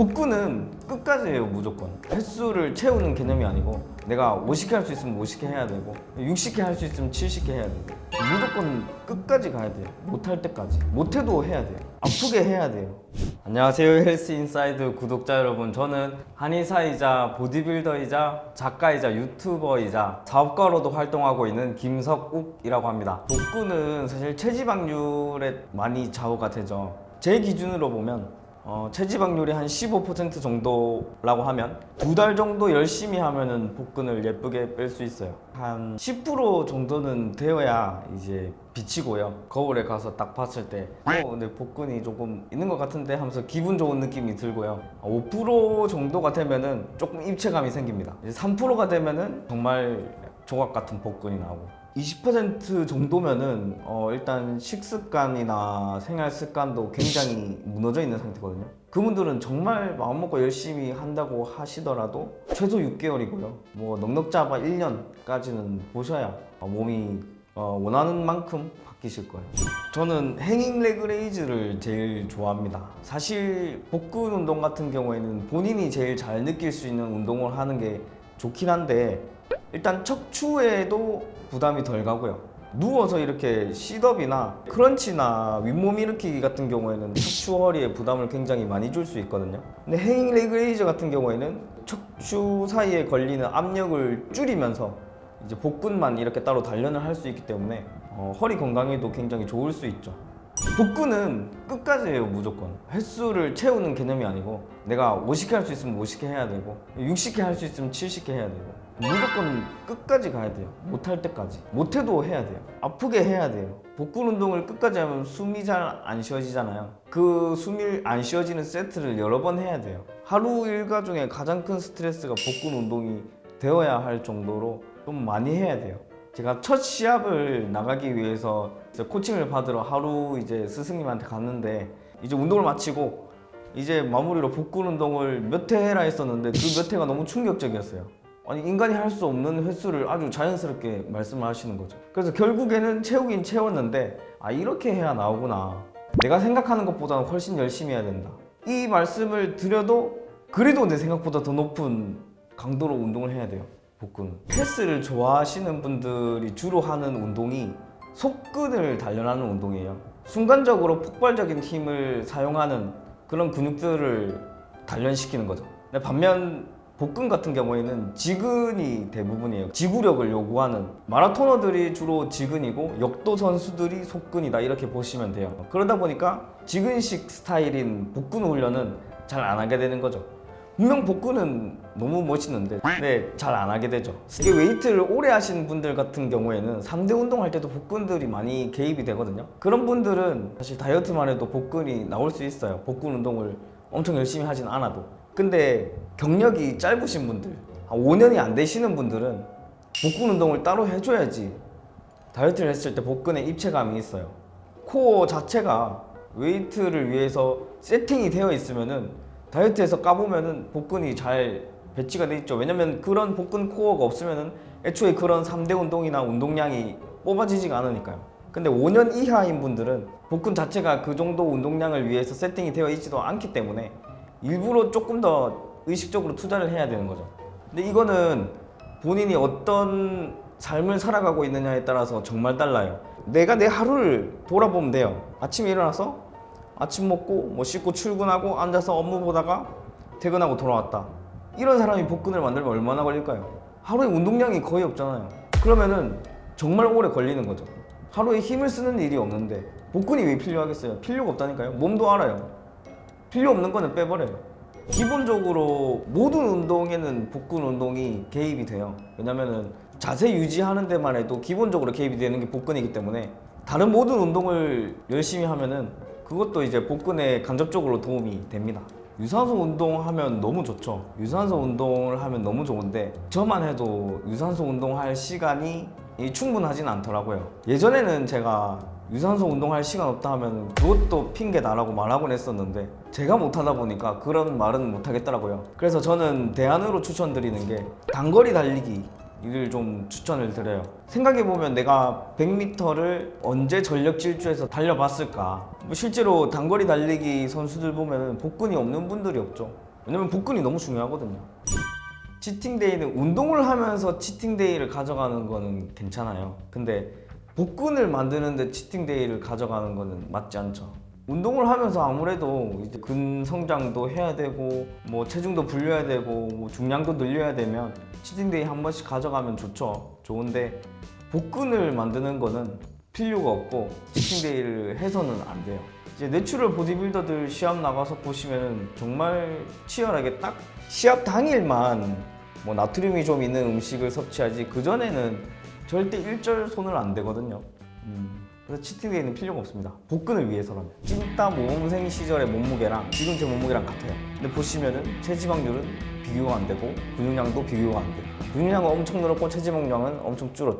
복근은 끝까지 해요 무조건. 횟수를 채우는 개념이 아니고 내가 50개 할 수 있으면 50개 해야 되고 60개 할 수 있으면 70개 해야 되고 무조건 끝까지 가야 돼요. 못할 때까지. 못해도 해야 돼요. 아프게 해야 돼요. 안녕하세요 헬스 인사이드 구독자 여러분. 저는 한의사이자 보디빌더이자 작가이자 유튜버이자 사업가로도 활동하고 있는 김석욱이라고 합니다. 복근은 사실 체지방률에 많이 좌우가 되죠. 제 기준으로 보면 어, 체지방률이 한 15% 정도라고 하면 두 달 정도 열심히 하면은 복근을 예쁘게 뺄 수 있어요. 한 10% 정도는 되어야 이제 비치고요. 거울에 가서 딱 봤을 때, 어, 근데 복근이 조금 있는 것 같은데 하면서 기분 좋은 느낌이 들고요. 5% 정도가 되면은 조금 입체감이 생깁니다. 이제 3%가 되면은 정말 조각 같은 복근이 나오고. 20% 정도면은 어 일단 식습관이나 생활 습관도 굉장히 무너져 있는 상태거든요. 그분들은 정말 마음 먹고 열심히 한다고 하시더라도 최소 6개월이고요. 뭐 넉넉 잡아 1년까지는 보셔야 어, 몸이 어, 원하는 만큼 바뀌실 거예요. 저는 행잉 레그레이즈를 제일 좋아합니다. 사실 복근 운동 같은 경우에는 본인이 제일 잘 느낄 수 있는 운동을 하는 게 좋긴 한데 일단 척추에도 부담이 덜 가고요. 누워서 이렇게 시덥이나 크런치나 윗몸 일으키기 같은 경우에는 척추 허리에 부담을 굉장히 많이 줄 수 있거든요. 근데 행잉 레그 레이즈 같은 경우에는 척추 사이에 걸리는 압력을 줄이면서 이제 복근만 이렇게 따로 단련을 할 수 있기 때문에 어, 허리 건강에도 굉장히 좋을 수 있죠. 복근은 끝까지 해요 무조건. 횟수를 채우는 개념이 아니고 내가 50개 할 수 있으면 50개 해야 되고 60개 할 수 있으면 70개 해야 되고 무조건 끝까지 가야 돼요. 못할 때까지. 못해도 해야 돼요. 아프게 해야 돼요. 복근 운동을 끝까지 하면 숨이 잘 안 쉬어지잖아요. 그 숨이 안 쉬어지는 세트를 여러 번 해야 돼요. 하루 일과 중에 가장 큰 스트레스가 복근 운동이 되어야 할 정도로 좀 많이 해야 돼요 제가 첫 시합을 나가기 위해서 코칭을 받으러 하루 이제 스승님한테 갔는데 이제 운동을 마치고 이제 마무리로 복근 운동을 몇 회 해라 했었는데 그 몇 회가 너무 충격적이었어요. 아니 인간이 할 수 없는 횟수를 아주 자연스럽게 말씀을 하시는 거죠. 그래서 결국에는 채우긴 채웠는데 아 이렇게 해야 나오구나. 내가 생각하는 것보다는 훨씬 열심히 해야 된다. 이 말씀을 드려도 그래도 내 생각보다 더 높은 강도로 운동을 해야 돼요. 복근. 헬스를 좋아하시는 분들이 주로 하는 운동이 속근을 단련하는 운동이에요. 순간적으로 폭발적인 힘을 사용하는 그런 근육들을 단련시키는 거죠. 반면 복근 같은 경우에는 지근이 대부분이에요. 지구력을 요구하는 마라토너들이 주로 지근이고 역도 선수들이 속근이다 이렇게 보시면 돼요. 그러다 보니까 지근식 스타일인 복근 훈련은 잘 안 하게 되는 거죠. 분명 복근은 너무 멋있는데 네, 잘안 하게 되죠. 이게 웨이트를 오래 하시는 분들 같은 경우에는 3대 운동할 때도 복근들이 많이 개입이 되거든요. 그런 분들은 사실 다이어트만 해도 복근이 나올 수 있어요. 복근 운동을 엄청 열심히 하진 않아도. 근데 경력이 짧으신 분들, 한 5년이 안 되시는 분들은 복근 운동을 따로 해줘야지 다이어트를 했을 때 복근에 입체감이 있어요. 코어 자체가 웨이트를 위해서 세팅이 되어 있으면은 다이어트에서 까보면은 복근이 잘 배치가 돼 있죠. 왜냐면 그런 복근 코어가 없으면은 애초에 그런 3대 운동이나 운동량이 뽑아지지가 않으니까요. 근데 5년 이하인 분들은 복근 자체가 그 정도 운동량을 위해서 세팅이 되어 있지도 않기 때문에 일부러 조금 더 의식적으로 투자를 해야 되는 거죠. 근데 이거는 본인이 어떤 삶을 살아가고 있느냐에 따라서 정말 달라요. 내가 내 하루를 돌아보면 돼요. 아침에 일어나서 아침 먹고 뭐 씻고 출근하고 앉아서 업무 보다가 퇴근하고 돌아왔다. 이런 사람이 복근을 만들면 얼마나 걸릴까요? 하루에 운동량이 거의 없잖아요. 그러면은 정말 오래 걸리는 거죠. 하루에 힘을 쓰는 일이 없는데 복근이 왜 필요하겠어요? 필요가 없다니까요. 몸도 알아요. 필요 없는 거는 빼버려요. 기본적으로 모든 운동에는 복근 운동이 개입이 돼요. 왜냐면은 자세 유지하는 데만 해도 기본적으로 개입이 되는 게 복근이기 때문에 다른 모든 운동을 열심히 하면은 그것도 이제 복근에 간접적으로 도움이 됩니다. 유산소 운동하면 너무 좋죠. 유산소 운동을 하면 너무 좋은데 저만 해도 유산소 운동할 시간이 이 충분하진 않더라고요. 예전에는 제가 유산소 운동할 시간 없다 하면 그것도 핑계다라고 말하곤 했었는데 제가 못하다 보니까 그런 말은 못하겠더라고요. 그래서 저는 대안으로 추천드리는 게 단거리 달리기 이를 좀 추천을 드려요. 생각해보면 내가 100m를 언제 전력 질주해서 달려봤을까? 뭐 실제로 단거리 달리기 선수들 보면 복근이 없는 분들이 없죠. 왜냐면 복근이 너무 중요하거든요. 치팅데이는 운동을 하면서 치팅데이를 가져가는 거는 괜찮아요. 근데 복근을 만드는데 치팅데이를 가져가는 거는 맞지 않죠. 운동을 하면서 아무래도 이제 근성장도 해야 되고 뭐 체중도 불려야 되고 뭐 중량도 늘려야 되면 치팅데이 한 번씩 가져가면 좋죠. 좋은데 복근을 만드는 거는 필요가 없고 치팅데이를 해서는 안 돼요. 이제 내추럴 보디빌더들 시합 나가서 보시면은 정말 치열하게 딱 시합 당일만 뭐 나트륨이 좀 있는 음식을 섭취하지 그 전에는 절대 일절 손을 안 대거든요. 음, 그래서 치팅데이는 필요가 없습니다. 복근을 위해서라면 찐따 모범생 시절의 몸무게랑 지금 제 몸무게랑 같아요. 근데 보시면은 체지방률은 비교가 안 되고 근육량도 비교가 안 돼요. 근육량은 엄청 늘었고 체지방량은 엄청 줄었죠.